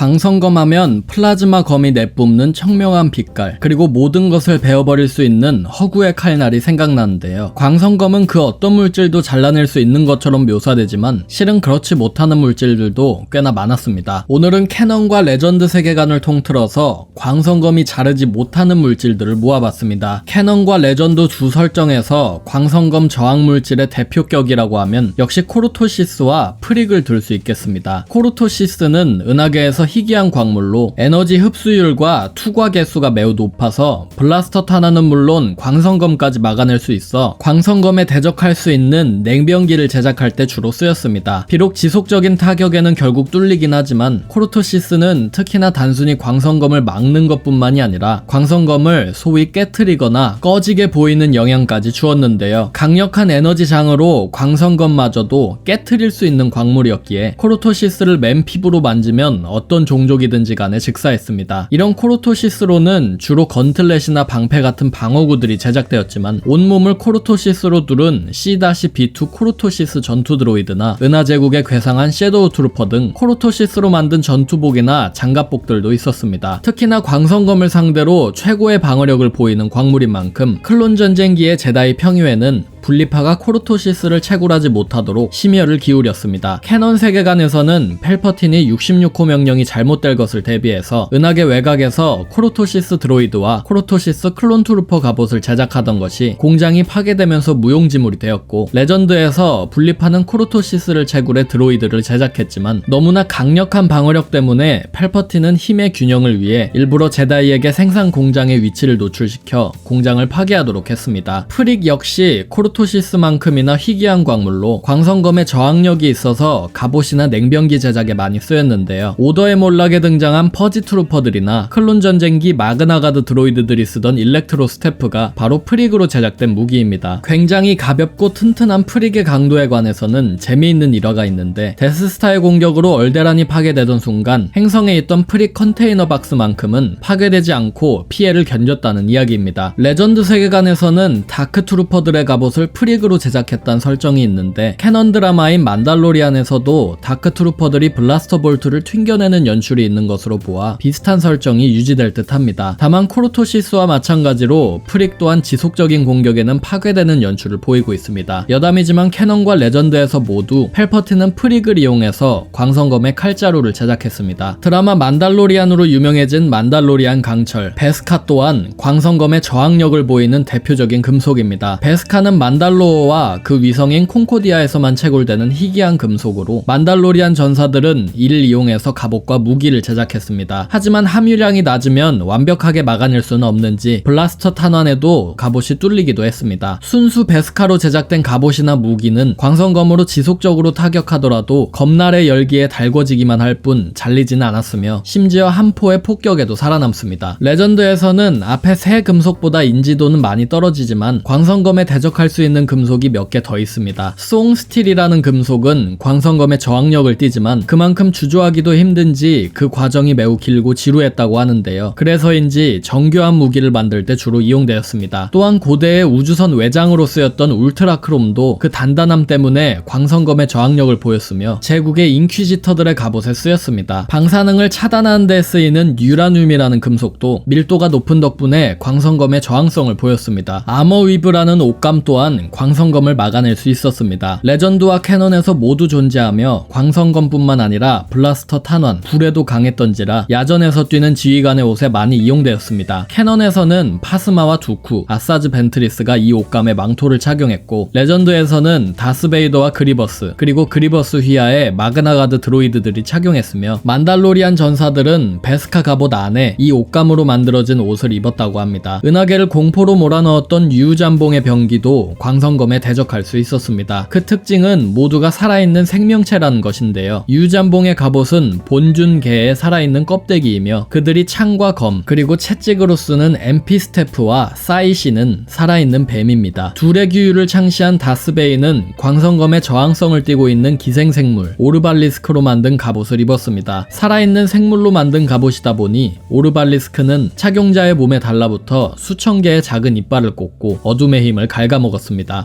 광선검하면 플라즈마 검이 내뿜는 청명한 빛깔, 그리고 모든 것을 베어버릴 수 있는 허구의 칼날이 생각나는데요. 광선검은 그 어떤 물질도 잘라낼 수 있는 것처럼 묘사되지만 실은 그렇지 못하는 물질들도 꽤나 많았습니다. 오늘은 캐넌과 레전드 세계관을 통틀어서 광선검이 자르지 못하는 물질들을 모아봤습니다. 캐넌과 레전드 두 설정에서 광선검 저항 물질의 대표격이라고 하면 역시 코르토시스와 프릭을 들수 있겠습니다. 코르토시스는 은하계에서 희귀한 광물로 에너지 흡수율과 투과 개수가 매우 높아서 블라스터 탄환은 물론 광선검까지 막아낼 수 있어 광선검에 대적할 수 있는 냉병기를 제작할 때 주로 쓰였습니다. 비록 지속적인 타격에는 결국 뚫리긴 하지만 코르토시스는 특히나 단순히 광선검을 막는 것뿐만이 아니라 광선검을 소위 깨트리거나 꺼지게 보이는 영향까지 주었는데요. 강력한 에너지 장으로 광선검마저도 깨트릴 수 있는 광물이었기에 코르토시스를 맨 피부로 만지면 어떤 종족이든지 간에 직사했습니다. 이런 코르토시스로는 주로 건틀렛이나 방패 같은 방어구들이 제작되었지만 온몸을 코르토시스로 두른 C-B2 코르토시스 전투 드로이드나 은하제국에 괴상한 섀도우 트루퍼 등 코르토시스로 만든 전투복이나 장갑복들도 있었습니다. 특히나 광선검을 상대로 최고의 방어력을 보이는 광물인 만큼 클론 전쟁기의 제다이 평유에는 분리파가 코르토시스를 채굴하지 못하도록 심혈을 기울였습니다. 캐논 세계관에서는 펠퍼틴이 66호 명령이 잘못될 것을 대비해서 은하계 외곽에서 코르토시스 드로이드와 코르토시스 클론 트루퍼 갑옷을 제작하던 것이 공장이 파괴되면서 무용지물이 되었고 레전드에서 분리파는 코르토시스를 채굴해 드로이드를 제작했지만 너무나 강력한 방어력 때문에 펠퍼틴은 힘의 균형을 위해 일부러 제다이에게 생산 공장의 위치를 노출시켜 공장을 파괴하도록 했습니다. 프릭 역시 코르 토시스만큼이나 희귀한 광물로 광선검의 저항력이 있어서 갑옷이나 냉병기 제작에 많이 쓰였는데요. 오더의 몰락에 등장한 퍼지 트루퍼들이나 클론 전쟁기 마그나가드 드로이드들이 쓰던 일렉트로 스태프가 바로 프릭으로 제작된 무기입니다. 굉장히 가볍고 튼튼한 프릭의 강도에 관해서는 재미있는 일화가 있는데 데스스타의 공격으로 얼데란이 파괴되던 순간 행성에 있던 프릭 컨테이너 박스만큼은 파괴되지 않고 피해를 견뎠다는 이야기입니다. 레전드 세계관에서는 다크 트루퍼들의 갑옷을 프릭으로 제작했다는 설정이 있는데 캐넌 드라마인 만달로리안에서도 다크 트루퍼들이 블라스터 볼트를 튕겨내는 연출이 있는 것으로 보아 비슷한 설정이 유지될 듯 합니다. 다만 코르토시스와 마찬가지로 프릭 또한 지속적인 공격에는 파괴되는 연출을 보이고 있습니다. 여담이지만 캐넌과 레전드에서 모두 펠퍼틴은 프릭을 이용해서 광선검의 칼자루를 제작했습니다. 드라마 만달로리안으로 유명해진 만달로리안 강철 베스카 또한 광선검의 저항력을 보이는 대표적인 금속입니다. 베스카는 만 달로어와 그 위성인 콩코디아에서만 채굴되는 희귀한 금속으로 만달로리안 전사들은 이를 이용해서 갑옷과 무기를 제작했습니다. 하지만 함유량이 낮으면 완벽하게 막아낼 수는 없는지 블라스터 탄환에도 갑옷이 뚫리기도 했습니다. 순수 베스카로 제작된 갑옷이나 무기는 광선검으로 지속적으로 타격하더라도 검날의 열기에 달궈지기만 할 뿐 잘리지는 않았으며 심지어 한 포의 폭격에도 살아남습니다. 레전드에서는 앞에 새 금속보다 인지도는 많이 떨어지지만 광선검에 대적할 수 있는 금속이 몇 개 더 있습니다. 송스틸이라는 금속은 광선검의 저항력을 띠지만 그만큼 주저하기도 힘든지 그 과정이 매우 길고 지루했다고 하는데요. 그래서인지 정교한 무기를 만들 때 주로 이용되었습니다. 또한 고대의 우주선 외장으로 쓰였던 울트라크롬도 그 단단함 때문에 광선검의 저항력을 보였으며 제국의 인퀴지터들의 갑옷에 쓰였습니다. 방사능을 차단하는 데 쓰이는 유라늄이라는 금속도 밀도가 높은 덕분에 광선검의 저항성을 보였습니다. 아머 위브라는 옷감 또한 광선검을 막아낼 수 있었습니다. 레전드와 캐논에서 모두 존재하며 광선검뿐만 아니라 블라스터 탄환, 불에도 강했던지라 야전에서 뛰는 지휘관의 옷에 많이 이용되었습니다. 캐논에서는 파스마와 두쿠, 아사즈 벤트리스가 이 옷감에 망토를 착용했고 레전드에서는 다스베이더와 그리버스, 그리고 그리버스 휘하에 마그나가드 드로이드들이 착용했으며 만달로리안 전사들은 베스카 갑옷 안에 이 옷감으로 만들어진 옷을 입었다고 합니다. 은하계를 공포로 몰아넣었던 유잠봉의 병기도 광선검에 대적할 수 있었습니다. 그 특징은 모두가 살아있는 생명체라는 것인데요. 유잠봉의 갑옷은 본준계의 살아있는 껍데기이며 그들이 창과 검 그리고 채찍으로 쓰는 엠피스테프와 사이시는 살아있는 뱀입니다. 둘의 규율을 창시한 다스베이는 광선검의 저항성을 띠고 있는 기생생물 오르발리스크로 만든 갑옷을 입었습니다. 살아있는 생물로 만든 갑옷이다 보니 오르발리스크는 착용자의 몸에 달라붙어 수천 개의 작은 이빨을 꽂고 어둠의 힘을 갉아먹었습니다.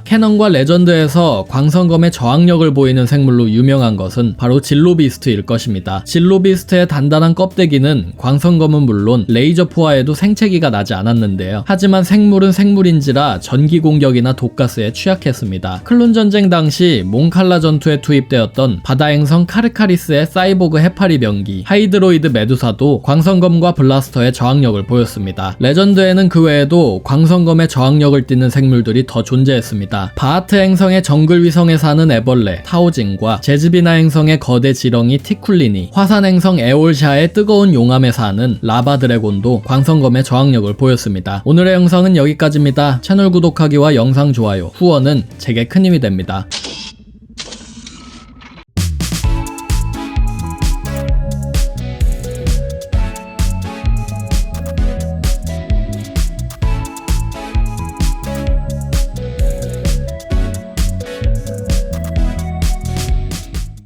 캐넌과 레전드에서 광선검의 저항력을 보이는 생물로 유명한 것은 바로 질로비스트일 것입니다. 질로비 딜러비스트의 단단한 껍데기는 광선검은 물론 레이저 포화에도 생채기가 나지 않았는데요. 하지만 생물은 생물인지라 전기 공격이나 독가스에 취약했습니다. 클론 전쟁 당시 몽칼라 전투에 투입되었던 바다행성 카르카리스의 사이보그 해파리 병기 하이드로이드 메두사도 광선검과 블라스터의 저항력을 보였습니다. 레전드에는 그 외에도 광선검의 저항력을 띠는 생물들이 더 존재 했습니다. 바하트 행성의 정글 위성에 사는 애벌레 타오진과 제즈비나 행성의 거대 지렁이 티쿨리니 화산 행성 에올샤의 뜨거운 용암에 사는 라바 드래곤도 광선검의 저항력을 보였습니다. 오늘의 영상은 여기까지입니다. 채널 구독하기와 영상 좋아요, 후원은 제게 큰 힘이 됩니다.